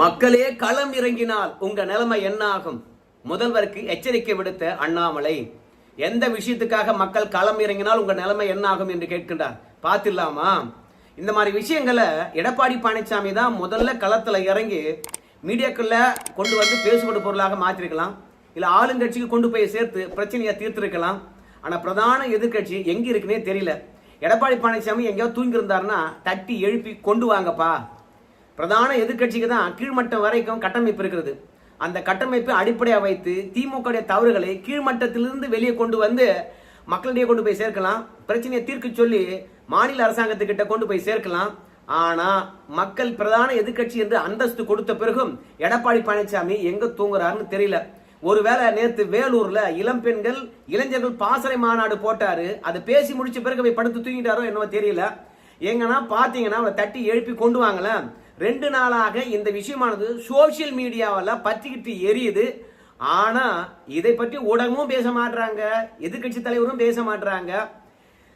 மக்களே களம் இறங்கினால் உங்க நிலைமை என்ன ஆகும் முதல்வருக்கு எச்சரிக்கை விடுத்த அண்ணாமலை எந்த விஷயத்துக்காக மக்கள் களம் இறங்கினால் உங்க நிலைமை என்ன ஆகும் என்று கேட்கின்றார். பார்த்திடலாமா இந்த மாதிரி விஷயங்களை எடப்பாடி பழனிசாமி தான் முதல்ல களத்துல இறங்கி மீடியாக்குள்ள கொண்டு வந்து பேசுபடு பொருளாக மாற்றிருக்கலாம். இல்ல ஆளுங்கட்சிக்கு கொண்டு போய் சேர்த்து பிரச்சனையை தீர்த்திருக்கலாம். ஆனா பிரதான எதிர்க்கட்சி எங்க இருக்குன்னே தெரியல. எடப்பாடி பழனிசாமி எங்கேயோ தூங்கி இருந்தாருன்னா தட்டி எழுப்பி கொண்டு வாங்கப்பா. பிரதான எதிர்க்கட்சிக்கு தான் கீழ்மட்டம் வரைக்கும் கட்டமைப்பு இருக்கிறது. அந்த கட்டமைப்பை அடிப்படையாக வைத்து திமுக தவறுகளை கீழ்மட்டத்திலிருந்து வெளியே கொண்டு வந்து மக்களிடையே கொண்டு போய் சேர்க்கலாம். பிரச்சனையை தீர்க்க சொல்லி மாநில அரசாங்கத்துக்கிட்ட கொண்டு போய் சேர்க்கலாம். ஆனா மக்கள் பிரதான எதிர்க்கட்சி என்று அந்தஸ்து கொடுத்த பிறகும் எடப்பாடி பழனிசாமி எங்க தூங்குறாருன்னு தெரியல. ஒருவேளை நேத்து வேலூர்ல இளம் பெண்கள் இளைஞர்கள் பாசறை மாநாடு போட்டாரு. அது பேசி முடிச்ச பிறகு போய் படுத்து தூங்கிட்டாரோ என்னவோ தெரியல. எங்கன்னா பாத்தீங்கன்னா அவளை தட்டி எழுப்பி கொண்டு வாங்கல ரெண்டு நாளாக இந்த விஷயமானது சோசியல் மீடியாவில் பற்றிக்கிட்டு எரியுது. ஆனா இதை பற்றி ஊடகமும் பேச மாட்றாங்க. எதிர்க்கட்சி தலைவரும் பேச மாட்டாங்க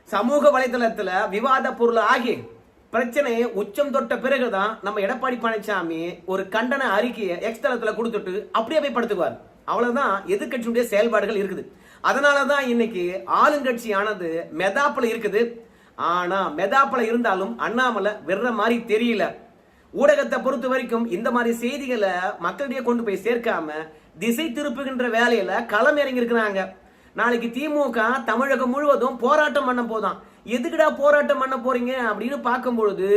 சமூக வலைதளத்தில் விவாத பொருள் ஆகி பிரச்சனையை உச்சம் தொட்ட பிறகுதான் நம்ம எடப்பாடி பழனிசாமி ஒரு கண்டன அறிக்கையை எக்ஸ்தலத்தில் கொடுத்துட்டு அப்படியே போய் படுத்துக்குவார். அவ்வளவுதான் எதிர்கட்சியுடைய செயல்பாடுகள் இருக்குது. அதனாலதான் இன்னைக்கு ஆளுங்கட்சியானது மெதாப்புல இருக்குது. ஆனா மெதாப்புல இருந்தாலும் அண்ணாமலை வெற மாதிரி தெரியல. ஊடகத்தை பொறுத்த வரைக்கும் இந்த மாதிரி செய்திகளை மக்களிடையே கொண்டு போய் சேர்க்காம திசை திருப்புகின்ற வேலையில களம் இறங்கி இருக்கிறாங்க நாளைக்கு திமுக தமிழகம் முழுவதும் போராட்டம் பண்ண போதான். எதுக்குடா போராட்டம் பண்ண போறீங்க அப்படின்னு பார்க்கும் பொழுது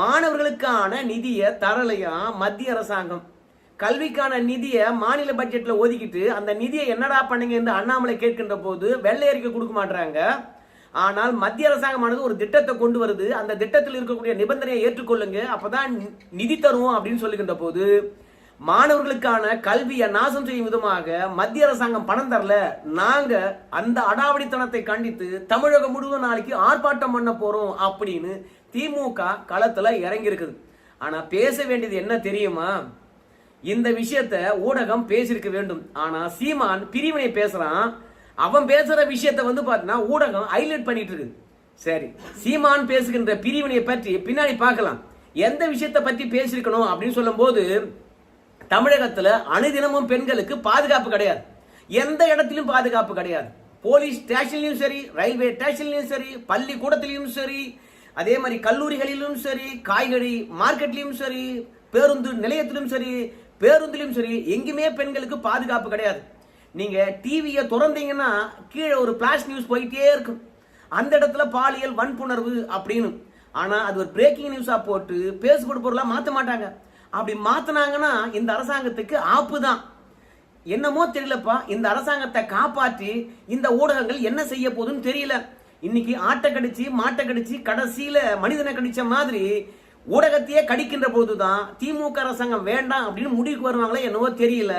மாணவர்களுக்கான நிதியை தரலையா மத்திய அரசாங்கம்? கல்விக்கான நிதியை மாநில பட்ஜெட்ல ஒதுக்கிட்டு அந்த நிதியை என்னடா பண்ணுங்க என்று அண்ணாமலை கேட்கின்ற போது வெள்ளை அறிக்கை கொடுக்க மாட்டாங்க ஆனால் மத்திய அரசாங்கமானது ஒரு திட்டத்தை கொண்டு வருது. அந்த திட்டத்தில் இருக்கக்கூடிய நிபந்தனையை ஏற்றுக்கொள்ளுங்க. அப்பதான் நிதி தருவோம் அப்படின்னு சொல்லுகின்ற போது மாணவர்களுக்கான கல்வியை நாசம் செய்யும் விதமாக மத்திய அரசாங்கம் பணம் தரல. நாங்க அந்த அடாவடித்தனத்தை கண்டித்து தமிழகம் முழுவதும் நாளைக்கு ஆர்ப்பாட்டம் பண்ண போறோம் அப்படின்னு திமுக களத்துல இறங்கி இருக்குது ஆனா பேச வேண்டியது என்ன தெரியுமா? இந்த விஷயத்த ஊடகம் பேசியிருக்க வேண்டும். ஆனா சீமான் பிரிவினை பேசுறான். அவன் பேசுற விஷயத்த வந்து பாத்தீங்கன்னா ஊடகம் ஹைலைட் பண்ணிட்டு இருக்கு சரி சீமான் பேசுகின்ற பிரிவினை பற்றி பின்னாடி பார்க்கலாம். எந்த விஷயத்தை பத்தி பேசியிருக்கணும் அப்படின்னு சொல்லும்போது தமிழகத்துல அணுதினமும் பெண்களுக்கு பாதுகாப்பு கிடையாது. எந்த இடத்திலும் பாதுகாப்பு கிடையாது. போலீஸ் ஸ்டேஷன்லயும் சரி ரயில்வே ஸ்டேஷன்லயும் சரி பள்ளிக்கூடத்திலையும் சரி அதே மாதிரி கல்லூரிகளிலும் சரி காய்கறி மார்க்கெட்லயும் சரி பேருந்து நிலையத்திலும் சரி பேருந்துலையும் சரி எங்குமே பெண்களுக்கு பாதுகாப்பு கிடையாது. நீங்க டிவியை திறந்தீங்கன்னா கீழே ஒரு பிளாஷ் நியூஸ் போயிட்டே இருக்கும். அந்த இடத்துல பாலியல் வன்புணர்வு அப்படின்னு. ஆனா அது ஒரு பிரேக்கிங் நியூஸா போட்டு பேசுபடு பொருளா மாத்த மாட்டாங்க. அப்படி மாத்தினாங்கன்னா இந்த அரசாங்கத்துக்கு ஆப்பு தான். என்னமோ தெரியலப்பா இந்த அரசாங்கத்தை காப்பாற்றி இந்த ஊடகங்கள் என்ன செய்ய போகுதுன்னு தெரியல. இன்னைக்கு ஆட்டை கடிச்சு மாட்டை கடிச்சு கடைசியில மனிதனை கடிச்ச மாதிரி ஊடகத்தையே கடிக்கின்ற போதுதான் திமுக அரசாங்கம் வேண்டாம் அப்படின்னு முடிவுக்கு வருவாங்களே என்னவோ தெரியல.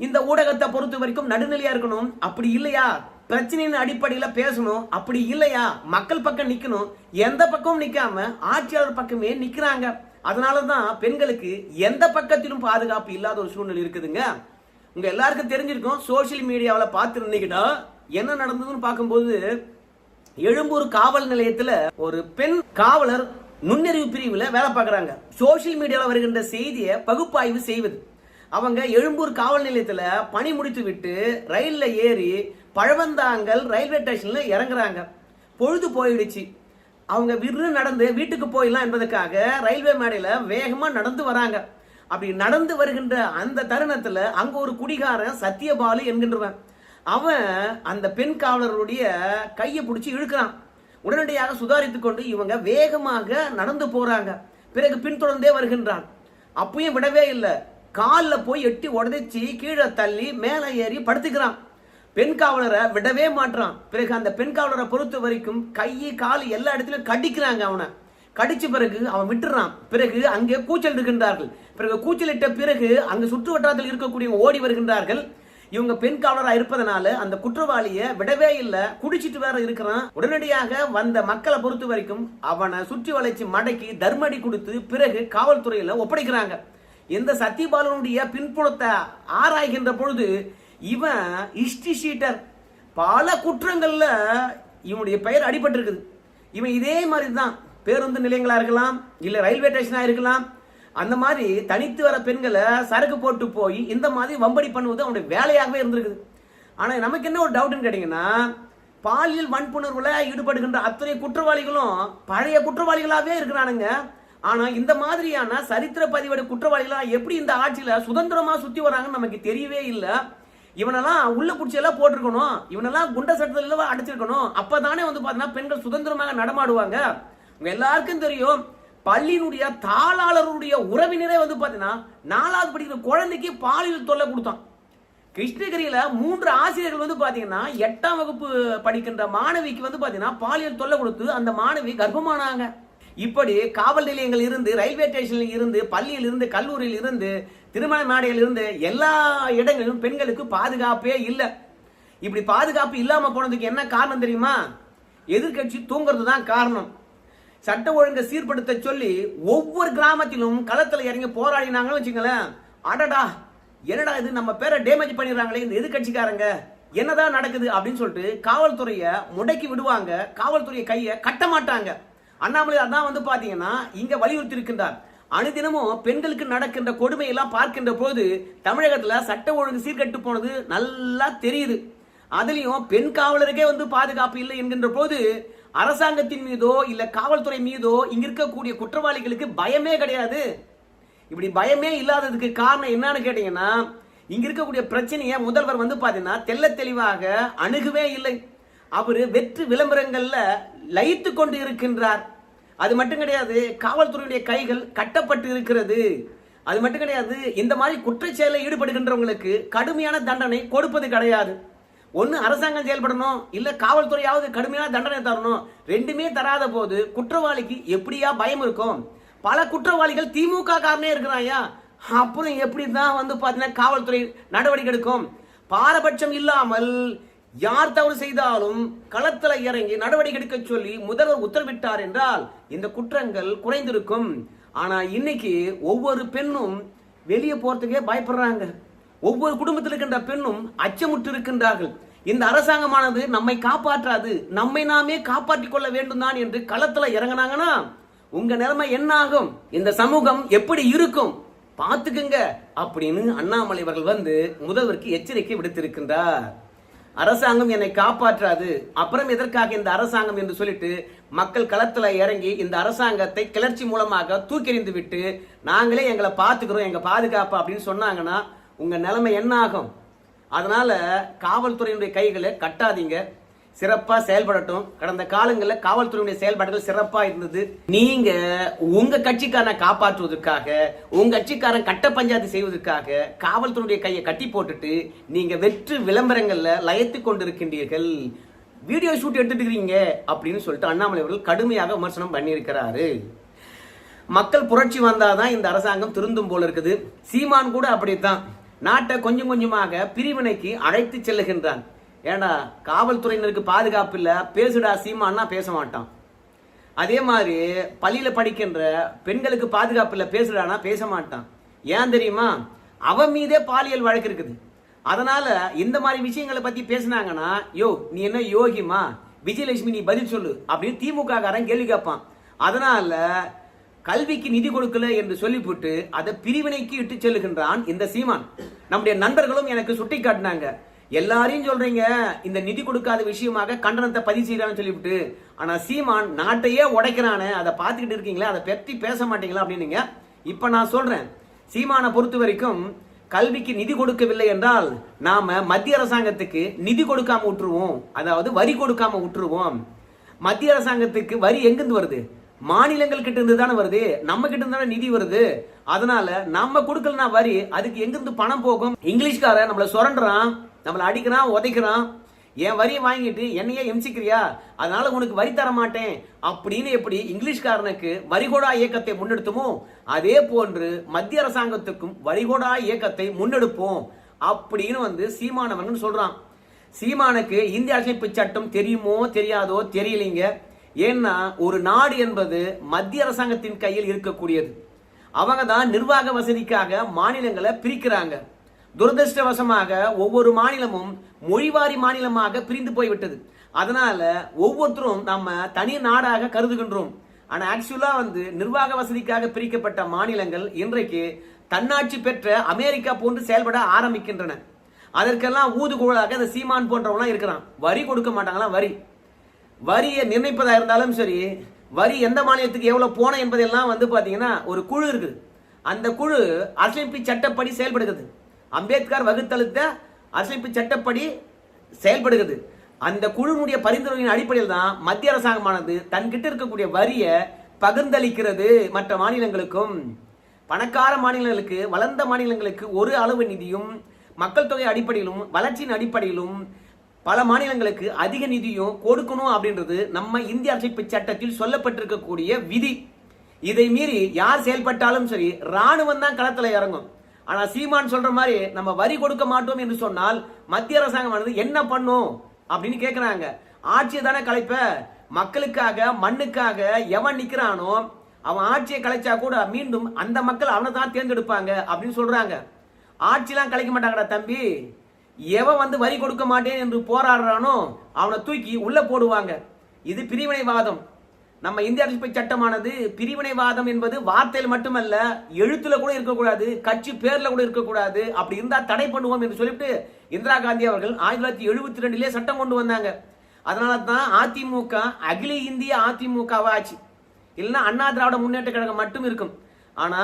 இந்த ஊடகத்தை பொறுத்த வரைக்கும் நடுநிலையா இருக்கணும். அப்படி இல்லையா? பிரச்சனையின் அடிப்படையில பேசணும். அப்படி இல்லையா? மக்கள் பக்கம் நிற்கணும் எந்த பக்கமும் நிற்காம ஆட்சியாளர் பக்கமே நிற்கிறாங்க அதனால தான் பெண்களுக்கு எந்த பக்கத்திலும் பாதுகாப்பு இல்லாத ஒரு சூழ்நிலை இருக்குதுங்க. உங்க எல்லாருக்கும் தெரிஞ்சிருக்கும். சோசியல் மீடியாவில் பார்த்துருந்தீங்கன்னா என்ன நடந்ததுன்னு பார்க்கும்போது எழும்பூர் காவல் நிலையத்தில் ஒரு பெண் காவலர் நுண்ணறிவு பிரிவில் வேலை பார்க்குறாங்க. சோசியல் மீடியாவில் வருகின்ற செய்தியை பகுப்பாய்வு செய்வது. அவங்க எழும்பூர் காவல் நிலையத்தில் பணி முடித்து விட்டு ரயிலில் ஏறி பழவந்தாங்கல் ரயில்வே ஸ்டேஷனில் இறங்குறாங்க. பொழுது போயிடுச்சு. அவங்க விரு நடந்து வீட்டுக்கு போயிடலாம் என்பதற்காக ரயில்வே மேடையில் வேகமாக நடந்து வராங்க. அப்படி நடந்து வருகின்ற அந்த தருணத்தில் அங்கே ஒரு குடிகாரன் சத்தியபாலு என்கின்றவன். அவன் அந்த பெண் காவலருடைய கையை பிடிச்சி இழுக்கிறான். உடனடியாக சுதாரித்து கொண்டு இவங்க வேகமாக நடந்து போறாங்க. பிறகு பின்தொடர்ந்தே வருகின்றான். அப்பயும் விடவே இல்லை. காலில் போய் எட்டி உடச்சி கீழே தள்ளி மேலே ஏறி படுத்துக்கிறான். பெண் காவலரை விடவே மாட்றான். பிறகு அந்த பெண் காவலரை பொறுத்த வரைக்கும் கை கால் எல்லா இடத்துலையும் கடிக்கிறாங்க அவனை. கடிச்ச பிறகு அவன் விட்டுறான். பிறகு அங்கே கூச்சல் இருக்கின்றார்கள். பிறகு கூச்சலிட்ட பிறகு அங்கு சுற்று வட்டாரத்தில் இருக்கக்கூடிய ஓடி வருகின்றார்கள். இவங்க பெண் காவலராக இருப்பதனால அந்த குற்றவாளியை விடவே இல்லை. குடிச்சிட்டு வேற இருக்கிறான். உடனடியாக வந்த மக்களை பொறுத்த வரைக்கும் அவனை சுற்றி வளைச்சு மடக்கி தர்மடி கொடுத்து பிறகு காவல்துறையில ஒப்படைக்கிறாங்க. இந்த சத்யபாலனுடைய பின்புலத்தை ஆராய்கின்ற பொழுது இவன் ஹிஸ்டரி ஷீட்டர் பல குற்றங்கள்ல இவனுடைய பெயர் அடிபட்டிருக்குது. இவன் இதே மாதிரி தான் பேருந்து நிலையங்களாக இருக்கலாம் இல்லை ரயில்வே ஸ்டேஷனாக இருக்கலாம் அந்த மாதிரி தனித்து வர பெண்களை சரக்கு போட்டு போய் இந்த மாதிரி வம்படி பண்ணுவது அவனுடைய வேலையாகவே இருந்திருக்குது. ஆனால் நமக்கு என்ன ஒரு டவுட்னு கேட்டீங்கன்னா பாலியல் வன்புணர்வுல ஈடுபடுகின்ற அத்தனை குற்றவாளிகளும் பழைய குற்றவாளிகளாகவே இருக்கிறானுங்க. ஆனால் இந்த மாதிரியான சரித்திர பதிவேடு குற்றவாளிகளாக எப்படி இந்த ஆட்சியில் சுதந்திரமாக சுற்றி வராங்கன்னு நமக்கு தெரியவே இல்லை. இவனெல்லாம் உள்ள குடிச்சியெல்லாம் போட்டிருக்கணும். இவனெல்லாம் குண்ட சட்டத்தில் அடைச்சிருக்கணும். அப்பதானே வந்து பார்த்தீங்கன்னா பெண்கள் சுதந்திரமாக நடமாடுவாங்க. உங்கள் எல்லாருக்கும் தெரியும் பள்ளியினுடைய தாளாளருடைய உறவினரே வந்து பார்த்தீங்கன்னா நாலாவது படிக்கிற குழந்தைக்கு பாலியல் தொல்லை கொடுத்தான். கிருஷ்ணகிரியில் மூன்று ஆசிரியர்கள் வந்து பார்த்தீங்கன்னா எட்டாம் வகுப்பு படிக்கின்ற மாணவிக்கு வந்து பார்த்தீங்கன்னா பாலியல் தொல்லை கொடுத்து அந்த மாணவி கர்ப்பமானாங்க. இப்படி காவல் நிலையங்கள் இருந்து ரயில்வே ஸ்டேஷன்ல இருந்து பள்ளியில் இருந்து கல்லூரியில் இருந்து திருமண மேடையில் இருந்து எல்லா இடங்களிலும் பெண்களுக்கு பாதுகாப்பே இல்லை. இப்படி பாதுகாப்பு இல்லாமல் போனதுக்கு என்ன காரணம் தெரியுமா? எதிர்க்கட்சி தூங்குறது தான் காரணம். சட்ட ஒழுங்கை சீர்படுத்த சொல்லி ஒவ்வொரு கிராமத்திலும் களத்தில் இறங்கி போராடினாங்கன்னு வச்சுங்களேன் அடடா என்னடா இது? நம்ம பேரை டேமேஜ் பண்ணிடுறாங்களே இந்த எதிர்கட்சிக்காரங்க என்னதான் நடக்குது அப்படின்னு சொல்லிட்டு காவல்துறையை முடக்கி விடுவாங்க. காவல்துறையை கையை கட்ட மாட்டாங்க. அண்ணாமலை அதான் வந்து பாத்தீங்கன்னா இங்க வலியுறுத்தி இருக்கின்றார் அனுதினமும் பெண்களுக்கு நடக்கின்ற கொடுமையெல்லாம் பார்க்கின்ற போது தமிழகத்துல சட்ட ஒழுங்கு சீர்கட்டு போனது நல்லா தெரியுது. அதுலயும் பெண் காவலருக்கே வந்து பாதுகாப்பு இல்லை என்கின்ற போது அரசாங்கத்தின் மீதோ இல்ல காவல்துறை மீதோ இங்க இருக்கக்கூடிய குற்றவாளிகளுக்கு பயமே கிடையாது. இப்படி பயமே இல்லாததுக்கு காரணம் என்னன்னு கேட்டீங்கன்னா இங்க இருக்கக்கூடிய பிரச்சனையை முதல்வர் வந்து பாத்தீங்கன்னா தெல்ல தெளிவாக அணுகவே இல்லை. அவர் வெற்று விளம்பரங்கள்ல லயித்து கொண்டு இருக்கின்றார். அது மட்டும் கிடையாது காவல்துறையுடைய கைகள் கட்டப்பட்டு இருக்கிறது. அது மட்டும் கிடையாது இந்த மாதிரி குற்றச்செயலில் ஈடுபடுகின்றவங்களுக்கு கடுமையான தண்டனை கொடுப்பது கிடையாது. ஒன்று அரசாங்கம் செயல்படணும் இல்லை காவல்துறையாவது கடுமையான தண்டனை தரணும் ரெண்டுமே தராத போது குற்றவாளிக்கு எப்படியா பயம் இருக்கும்? பல குற்றவாளிகள் திமுக காரனே இருக்கிறாயா அப்புறம் எப்படி தான் வந்து பார்த்தீங்கன்னா காவல்துறை நடவடிக்கை எடுக்கும்? பாரபட்சம் இல்லாமல் யார் தவறு செய்தாலும் களத்தில் இறங்கி நடவடிக்கை எடுக்க சொல்லி முதல்வர் உத்தரவிட்டார் என்றால் இந்த குற்றங்கள் குறைந்திருக்கும். ஆனால் இன்னைக்கு ஒவ்வொரு பெண்ணும் வெளியே போறதுக்கே பயப்படுறாங்க. ஒவ்வொரு குடும்பத்தில் இருக்கின்ற பெண்ணும் அச்சமுற்று இருக்கின்றார்கள் இந்த அரசாங்கமானது நம்மை காப்பாற்றாது. நம்மை நாமே காப்பாற்றிக் கொள்ள வேண்டும் தான் என்று களத்துல இறங்கினாங்கன்னா உங்க நிலைமை என்ன ஆகும் இந்த சமூகம் எப்படி இருக்கும்? பார்த்துக்குங்க. அப்படின்னு அண்ணாமலை அவர்கள் வந்து முதல்வருக்கு எச்சரிக்கை விடுத்திருக்கின்றார். அரசாங்கம் என்னை காப்பாற்றாது. அப்புறம் எதற்காக இந்த அரசாங்கம் என்று சொல்லிட்டு மக்கள் களத்துல இறங்கி இந்த அரசாங்கத்தை கிளர்ச்சி மூலமாக தூக்கிறிந்து விட்டு நாங்களே எங்களை பார்த்துக்கிறோம் எங்க பாதுகாப்பு அப்படின்னு சொன்னாங்கன்னா உங்க நிலைமை என்ன ஆகும்? அதனால காவல்துறையினுடைய கைகளை கட்டாதீங்க. சிறப்பா செயல்படட்டும். கடந்த காலங்களில் காவல்துறையுடைய செயல்பாடுகள் சிறப்பா இருந்தது. நீங்க உங்க கட்சிக்காரனை காப்பாற்றுவதற்காக உங்க கட்சிக்காரன் கட்ட பஞ்சாயத்து செய்வதற்காக காவல்துறையுடைய கையை கட்டி போட்டுட்டு நீங்க வெற்று விளம்பரங்கள்ல லயத்து கொண்டிருக்கின்றீர்கள். வீடியோ ஷூட் எடுத்துட்டு இருக்கிறீங்க அப்படின்னு சொல்லிட்டு அண்ணாமலை அவர்கள் கடுமையாக விமர்சனம் பண்ணியிருக்கிறாரு. மக்கள் புரட்சி வந்தாதான் இந்த அரசாங்கம் திருந்தும் போல இருக்குது. சீமான் கூட அப்படித்தான். நாட்டை கொஞ்சம் கொஞ்சமாக பிரிவினைக்கு அழைத்து செல்லுகின்றான். ஏண்டா காவல்துறையினருக்கு பாதுகாப்பு இல்லை பேசுடா சீமான்னா பேச மாட்டான். அதே மாதிரி பள்ளியில் படிக்கின்ற பெண்களுக்கு பாதுகாப்பு இல்லை பேசுடானா பேச மாட்டான். ஏன் தெரியுமா? அவன் மீதே பாலியல் வழக்கு இருக்குது. அதனால இந்த மாதிரி விஷயங்களை பத்தி பேசினாங்கன்னா யோ நீ என்ன யோகிமா? விஜயலட்சுமி நீ பதில் சொல்லு அப்படின்னு திமுக காரன் கேள்வி கேட்பான். அதனால கல்விக்கு நிதி கொடுக்கல என்று சொல்லிவிட்டு அதை பிரிவினைக்கு இட்டு செல்லுகின்றான் இந்த சீமான். நம்முடைய நண்பர்களும் எனக்கு சுட்டி காட்டினாங்க. எல்லாரையும் சொல்றீங்க இந்த நிதி கொடுக்காத விஷயமாக கண்டனத்தை பதிவு செய்யறான்னு சொல்லிவிட்டு. ஆனா சீமான் நாட்டையே உடைக்கிறானே அதை பார்த்துக்கிட்டு இருக்கீங்களா அதை பற்றி பேச மாட்டீங்களா அப்படின்னுங்க. இப்ப நான் சொல்றேன் சீமானை பொறுத்த வரைக்கும் கல்விக்கு நிதி கொடுக்கவில்லை என்றால் நாம மத்திய அரசாங்கத்துக்கு நிதி கொடுக்காம விட்டுருவோம். அதாவது வரி கொடுக்காம விட்டுருவோம். மத்திய அரசாங்கத்துக்கு வரி எங்கிருந்து வருது? மாநிலங்கள் கிட்ட இருந்து தானே வருது? நம்ம கிட்ட இருந்து தானே நிதி வருது? அதனால நம்ம கொடுக்கலனா வரி அதுக்கு எங்கிருந்து பணம் போகும்? இங்கிலீஷ்காரன் நம்மள சுரண்டுறான் நம்மளை அடிக்கிறான் உதைக்கிறான். என் வரியை வாங்கிட்டு என்னையே எம்சிக்கிறியா? அதனால உனக்கு வரி தர மாட்டேன். அப்படின்னு எப்படி இங்கிலீஷ்காரனுக்கு வரிகோடா இயக்கத்தை முன்னெடுத்துமோ? அதே போன்று மத்திய அரசாங்கத்துக்கும் வரிகோடா இயக்கத்தை முன்னெடுப்போம். அப்படின்னு வந்து சீமானவன் சொல்றான். சீமானுக்கு இந்திய அரசியலமைப்பு சட்டம் தெரியுமோ தெரியாதோ தெரியலைங்க. ஏன்னா ஒரு நாடு என்பது மத்திய அரசாங்கத்தின் கையில் இருக்கக்கூடியது. அவங்க தான் நிர்வாக வசதிக்காக மாநிலங்களை பிரிக்கிறாங்க. துரதிருஷ்டவசமாக ஒவ்வொரு மாநிலமும் மொழிவாரி மாநிலமாக பிரிந்து போய்விட்டது. அதனால ஒவ்வொருத்தரும் நம்ம தனி நாடாக கருதுகின்றோம். ஆனால் ஆக்சுவலாக வந்து நிர்வாக வசதிக்காக பிரிக்கப்பட்ட மாநிலங்கள் இன்றைக்கு தன்னாட்சி பெற்ற அமெரிக்கா போன்று செயல்பட ஆரம்பிக்கின்றன. அதற்கெல்லாம் ஊதுகுழலாக இந்த சீமான் போன்றவங்களாம் இருக்கிறான். வரி கொடுக்க மாட்டாங்களாம் வரி. வரியை நிர்ணயிப்பதாக இருந்தாலும் சரி வரி எந்த மாநிலத்துக்கு எவ்வளோ போன என்பதெல்லாம் வந்து பார்த்தீங்கன்னா ஒரு குழு இருக்குது. அந்த குழு அரசியலமைப்பு சட்டப்படி செயல்படுகிறது. அம்பேத்கர் வகுத்தளித்த அரசியலமைப்பு சட்டப்படி செயல்படுகிறது. அந்த குழுனுடைய பரிந்துரையின் அடிப்படையில் தான் மத்திய அரசாங்கமானது தன்கிட்ட இருக்கக்கூடிய வரியை பகிர்ந்தளிக்கிறது மற்ற மாநிலங்களுக்கும். பணக்கார மாநிலங்களுக்கு வளர்ந்த மாநிலங்களுக்கு ஒரு அளவு நிதியும் மக்கள் தொகை அடிப்படையிலும் வளர்ச்சியின் அடிப்படையிலும் பல மாநிலங்களுக்கு அதிக நிதியும் கொடுக்கணும் அப்படின்றது நம்ம இந்திய அரசியல் சட்டத்தில் சொல்லப்பட்டிருக்கக்கூடிய விதி. இதை மீறி யார் செயல்பட்டாலும் சரி ராணுவம் தான் களத்தில் இறங்கும். ஆனால் சீமான் சொல்ற மாதிரி நம்ம வரி கொடுக்க மாட்டோம் என்று சொன்னால் மத்திய அரசாங்கமானது என்ன பண்ணும் அப்படின்னு கேட்குறாங்க ஆட்சியை தானே கலைப்ப? மக்களுக்காக மண்ணுக்காக எவன் நிற்கிறானோ அவன் ஆட்சியை கலைச்சா கூட மீண்டும் அந்த மக்கள் அவனை தான் தேர்ந்தெடுப்பாங்க அப்படின்னு சொல்றாங்க. ஆட்சிலாம் கலைக்க மாட்டாங்கடா தம்பி. எவன் வந்து வரி கொடுக்க மாட்டேன் என்று போராடுறானோ அவனை தூக்கி உள்ள போடுவாங்க. இது பிரிவினைவாதம். நம்ம இந்திய அரசியல் சட்டமானது பிரிவினைவாதம் என்பது வார்த்தையில் மட்டுமல்ல எழுத்துல கூட இருக்கக்கூடாது கட்சி பேர்ல கூட இருக்கக்கூடாது அப்படி இருந்தா தடை பண்ணுவோம் என்று சொல்லிட்டு இந்திரா காந்தி அவர்கள் ஆயிரத்தி தொள்ளாயிரத்தி எழுபத்தி ரெண்டுலேயே சட்டம் கொண்டு வந்தாங்க. அதனால தான் அதிமுக அகில இந்திய அதிமுகவா ஆச்சு இல்லைன்னா அண்ணா திராவிட முன்னேற்ற கழகம் மட்டும் இருக்கும். ஆனா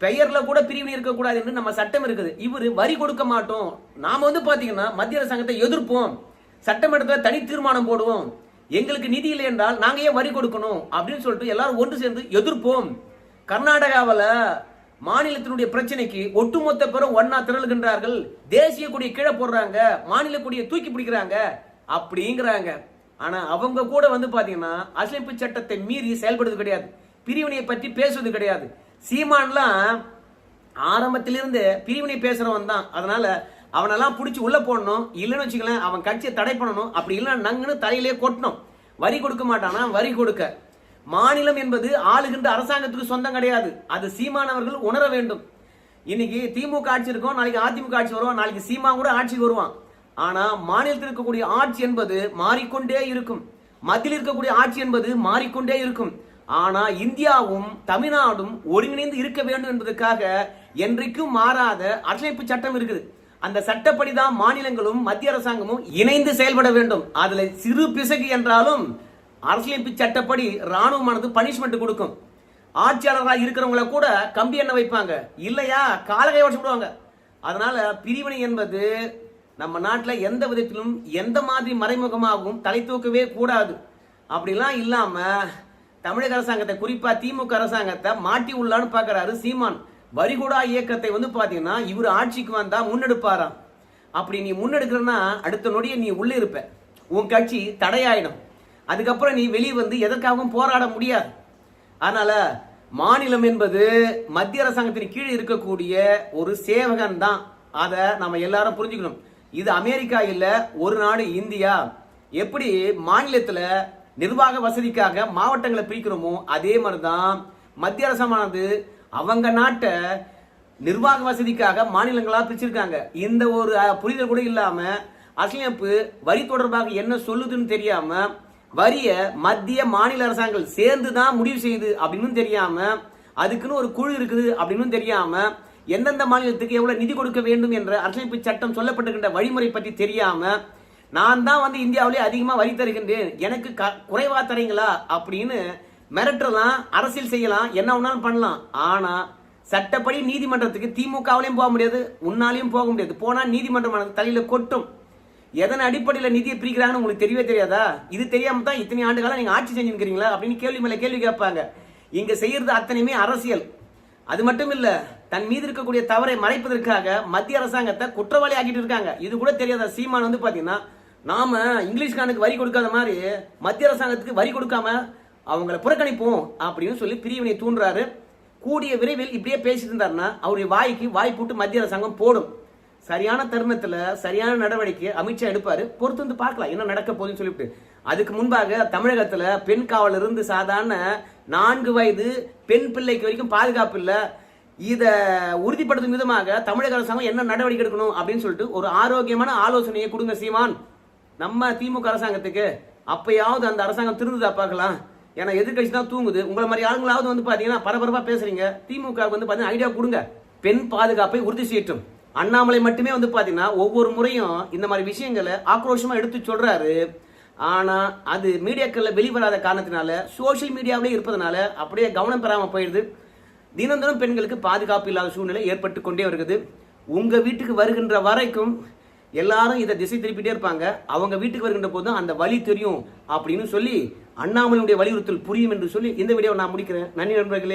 பெயர்ல கூட பிரிவினை இருக்கக்கூடாது என்று நம்ம சட்டம் இருக்குது. இவர் வரி கொடுக்க மாட்டோம். நாம வந்து பாத்தீங்கன்னா மத்திய அரசாங்கத்தை எதிர்ப்போம். சட்டமன்றத்தில் தனி தீர்மானம் போடுவோம். எங்களுக்கு நிதி இல்லை என்றால் நாங்க ஏன் வரி கொடுக்கணும்? அப்படின்னு சொல்லிட்டு எல்லாரும் ஒன்று சேர்ந்து எதிர்ப்போம். கர்நாடகாவில் மாநிலத்தினுடைய பிரச்சனைக்கு ஒட்டுமொத்த பேரும் ஒன்னா திரளுகின்றார்கள். தேசிய கொடியை கீழே போடுறாங்க. மாநில கொடியை தூக்கி பிடிக்கிறாங்க. அப்படிங்கிறாங்க. ஆனா அவங்க கூட வந்து பாத்தீங்கன்னா அசைப்பு சட்டத்தை மீறி செயல்படுவது கிடையாது. பிரிவினையை பற்றி பேசுவது கிடையாது. சீமான்லாம் ஆரம்பத்திலிருந்து பிரிவினை பேசுறவன் தான். அதனால அவனெல்லாம் பிடிச்சி உள்ள போடணும். இல்லைன்னு வச்சுக்கலாம் அவன் கட்சியை தடை பண்ணணும். அப்படி இல்லைன்னா நங்குன்னு தலையிலே கொட்டணும். வரி கொடுக்க மாட்டானா? வரி கொடுக்க. மாநிலம் என்பது ஆளுகின்ற அரசாங்கத்துக்கு சொந்தம் கிடையாது. அது சீமானவர்கள் உணர வேண்டும். இன்னைக்கு திமுக ஆட்சி இருக்கும் நாளைக்கு அதிமுக ஆட்சி வருவான் நாளைக்கு சீமா கூட ஆட்சிக்கு வருவான். ஆனா மாநிலத்தில் இருக்கக்கூடிய ஆட்சி என்பது மாறிக்கொண்டே இருக்கும். மத்தியில் இருக்கக்கூடிய ஆட்சி என்பது மாறிக்கொண்டே இருக்கும். ஆனா இந்தியாவும் தமிழ்நாடும் ஒருங்கிணைந்து இருக்க வேண்டும் என்பதற்காக என்றைக்கும் மாறாத அரசமைப்பு சட்டம் இருக்குது. அந்த சட்டப்படி தான் மாநிலங்களும் மத்திய அரசாங்கமும் இணைந்து செயல்பட வேண்டும். அதுல சிறு பிசகு என்றாலும் அரசியலமைப்பு சட்டப்படி ராணுவமானது பனிஷ்மெண்ட் கொடுக்கும். ஆட்சியாளராக இருக்கிறவங்கள கூட கம்பி எண்ணெய் வைப்பாங்க. இல்லையா? காலகை உடச்சு விடுவாங்க அதனால பிரிவினை என்பது நம்ம நாட்டில் எந்த விதத்திலும் எந்த மாதிரி மறைமுகமாகவும் தலை தூக்கவே கூடாது. அப்படிலாம் இல்லாமல் தமிழக அரசாங்கத்தை குறிப்பா திமுக அரசாங்கத்தை மாட்டி உள்ளான்னு பாக்குறாரு சீமான். வரிகுடா இயக்கத்தை வந்து பாத்தீங்கன்னா இவர் ஆட்சிக்கு வந்தா முன்னெடுப்பாராம் அப்படி நீ முன்னெடுக்கிறன்னா அடுத்த நொடியை நீ உள்ள இருப்ப. உன் கட்சி தடையாயிடும். அதுக்கப்புறம் நீ வெளியே வந்து எதற்காகவும் போராட முடியாது. அதனால மாநிலம் என்பது மத்திய அரசாங்கத்தின் கீழ் இருக்கக்கூடிய ஒரு சேவகன் தான். அதை நம்ம எல்லாரும் புரிஞ்சுக்கணும். இது அமெரிக்கா இல்ல ஒரு நாடு இந்தியா. எப்படி மாநிலத்துல நிர்வாக வசதிக்காக மாவட்டங்களை பிரிக்கிறோமோ அதே மாதிரிதான் மத்திய அரசானது அவங்க நாட்டை நிர்வாக வசதிக்காக மாநிலங்களா பிரிச்சிருக்காங்க. இந்த ஒரு புரிதல் கூட இல்லாம அரசியலமைப்பு வரி தொடர்பாக என்ன சொல்லுதுன்னு தெரியாம வரிய மத்திய மாநில அரசாங்கங்கள் சேர்ந்து தான் முடிவு செய்யுது அப்படின்னு தெரியாம அதுக்குன்னு ஒரு குழு இருக்குது அப்படின்னு தெரியாம எந்தெந்த மாநிலத்துக்கு எவ்வளவு நிதி கொடுக்க வேண்டும் என்ற அரசியலமைப்பு சட்டம் சொல்லப்பட்டிருக்கின்ற வழிமுறை பற்றி தெரியாம நான் தான் வந்து இந்தியாவிலே அதிகமாக வரி தருகின்றேன். எனக்கு க- குறைவா தரீங்களா? அப்படின்னு மிரட்டலாம் அரசியல் செய்யலாம் என்ன ஒன்றாலும் பண்ணலாம். ஆனால் சட்டப்படி நீதிமன்றத்துக்கு திமுகவிலையும் போக முடியாது உன்னாலையும் போக முடியாது. போனால் நீதிமன்றமானது தலையில் கொட்டும். எதன் அடிப்படையில் நிதியை பிரிக்கிறாங்கன்னு உங்களுக்கு தெரியவே தெரியாதா? இது தெரியாம தான் இத்தனை ஆண்டு காலம் ஆட்சி செஞ்சுருக்கிறீங்களா? அப்படின்னு கேள்வி மேலே கேள்வி கேட்பாங்க. இங்கே செய்கிறது அத்தனையுமே அரசியல். அது மட்டும் இல்லை தன் மீது இருக்கக்கூடிய தவறை மறைப்பதற்காக மத்திய அரசாங்கத்தை குற்றவாளி ஆக்கிட்டு இருக்காங்க. இது கூட தெரியாத? சீமான் வந்து பார்த்தீங்கன்னா நாம இங்கிலீஷ்காரனுக்கு வரி கொடுக்காத மாதிரி மத்திய அரசாங்கத்துக்கு வரி கொடுக்காம அவங்கள புறக்கணிப்போம் அப்படின்னு சொல்லி பிரிவினை தூண்டுறாரு. கூடிய விரைவில் இப்படியே பேசிட்டு இருந்தாருன்னா அவருடைய வாய்க்கு வாய் போட்டு மத்திய அரசாங்கம் போடும். சரியான தருணத்துல சரியான நடவடிக்கை அமித்ஷா எடுப்பாரு. பொறுத்து வந்து பார்க்கலாம் என்ன நடக்க போகுதுன்னு சொல்லிட்டு. அதுக்கு முன்பாக தமிழகத்துல பெண் காவல் இருந்து சாதாரண நான்கு வயது பெண் பிள்ளைக்கு வரைக்கும் பாதுகாப்பு இல்லை. இதை உறுதிப்படுத்தும் விதமாக தமிழக அரசாங்கம் என்ன நடவடிக்கை எடுக்கணும் அப்படின்னு சொல்லிட்டு ஒரு ஆரோக்கியமான ஆலோசனையை கொடுங்க சீமான். நம்ம திமுக அரசாங்கத்துக்கு அப்பயாவது அந்த அரசாங்கம் திருந்துதா பார்க்கலாம். ஏன்னா எதிர்கட்சி தான் தூங்குது. உங்களை மாதிரி ஆளுங்களாவது வந்து பாத்தீங்கன்னா பரபரப்பா பேசுறீங்க. திமுக வந்து பாத்தீங்கன்னா ஐடியா கொடுங்க. பெண் பாதுகாப்பை உறுதி செய்யட்டும். அண்ணாமலை மட்டுமே வந்து பாத்தீங்கன்னா ஒவ்வொரு முறையும் இந்த மாதிரி விஷயங்களை ஆக்ரோஷமா எடுத்து சொல்றாரு. ஆனா அது மீடியாக்கள்ல வெளிவராத காரணத்தினால சோஷியல் மீடியாவிலே இருப்பதனால அப்படியே கவனம் பெறாம போயிடுது. தினம் தினம் பெண்களுக்கு பாதுகாப்பு இல்லாத சூழ்நிலை ஏற்பட்டு கொண்டே வருகிறது. உங்க வீட்டுக்கு வருகின்ற வரைக்கும் எல்லாரும் இதை திசை திருப்பிட்டே இருப்பாங்க. அவங்க வீட்டுக்கு வருகின்ற போது அந்த வழி தெரியும் அப்படின்னு சொல்லி அண்ணாமலையுடைய வலியுறுத்தல் புரியும் என்று சொல்லி இந்த வீடியோவை நான் முடிக்கிறேன். நன்றி நண்பர்களே.